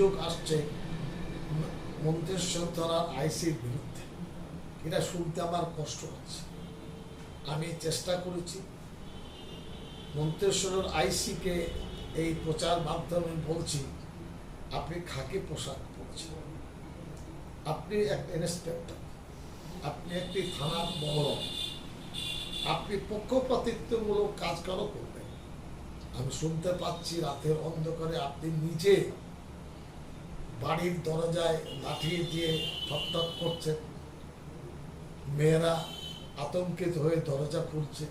অভিযোগ আসছে, মন্তেশ্বর থানার আইসির বিরুদ্ধে। এটা শুনতে আমার কষ্ট হচ্ছে। আমি চেষ্টা করেছি মন্তেশ্বরের আইসিকে এই প্রচার মাধ্যমে বলছি, আপনি খাকি পোশাক পরেছেন আপনি এক ইন্সপেক্টর আপনি একটি থানার বড় আপনি পক্ষপাতিত্বমূলক কাজ কেন করবেন। আমি শুনতে পাচ্ছি রাতের অন্ধকারে আপনি নিজে বাড়ির দরজায় লাঠি দিয়ে ঠকঠক করছে। মেয়েরা আতঙ্কিত হয়ে দরজা খুলছে।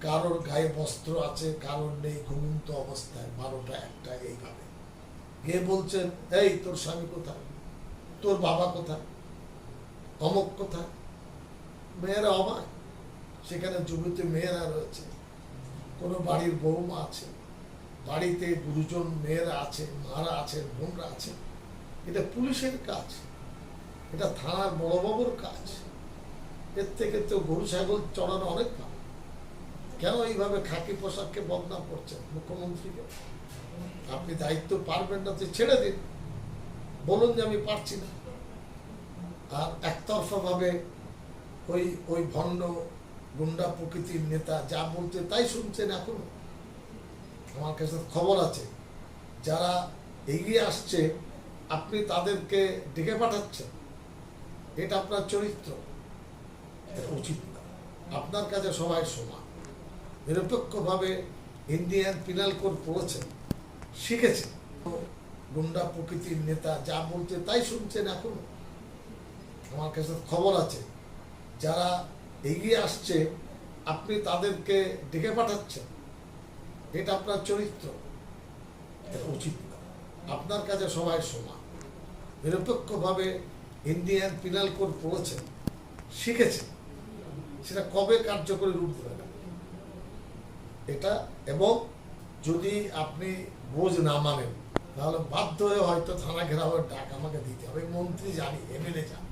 কারোর গায়ে বস্ত্র আছে, কারোর নেই, ঘুমন্ত অবস্থায় বারোটা একটা এইভাবে। গিয়ে বলছেন এই, তোর স্বামী কোথায়? তোর বাবা কোথায়? অমক কোথায়? মেয়েরা অবাক। সেখানে যুবতী মেয়েরা রয়েছে। কোনো বাড়ির বৌমা আছে। বাড়িতে গুরুজন মেয়েরা আছে, মারা আছে, বোনরা আছে। এটা পুলিশের কাজ। এটা থানার বড়বাবুর কাজ। এর থেকে তো গরু, ছাগল চড়ানো অনেক ভালো কেন এইভাবে খাকি পোশাককে বদনাম করছেন মুখ্যমন্ত্রীকে? আপনি দায়িত্ব পারবেন না তো ছেড়ে দিন। বলুন যে আমি পারছি না। আর একতরফা ভাবে ওই ওই ভণ্ড গুন্ডা প্রকৃতির নেতা যা বলছে তাই শুনছেন এখনও? আমার কাছে খবর আছে। যারা এগিয়ে আসছে আপনি তাদেরকে ডেকে পাঠাচ্ছেন, এটা আপনার চরিত্র। উচিত না। আপনার কাছে সবাই সমান। নিরপেক্ষভাবে ইন্ডিয়ান পিনাল কোড পড়েছেন, শিখেছেন। গুন্ডা প্রকৃতির নেতা যা বলছে তাই শুনছেন এখন। আমার কাছে খবর আছে, যারা এগিয়ে আসছে, আপনি তাদেরকে ডেকে পাঠাচ্ছেন, এটা আপনার চরিত্র। উচিত না। আপনার কাছে সবাই সমান। নিরপেক্ষভাবে ইন্ডিয়ান পিনাল কোড পড়েছেন, শিখেছেন, সেটা কবে কার্যকরী রূপ দেবে এটা এবং যদি আপনি বোঝ না মানেন, তাহলে বাধ্য হয়ে হয়তো থানা ঘেরাওয়ের ডাক আমাকে দিতে হবে, মন্ত্রী জানি, এমএলএ জানি।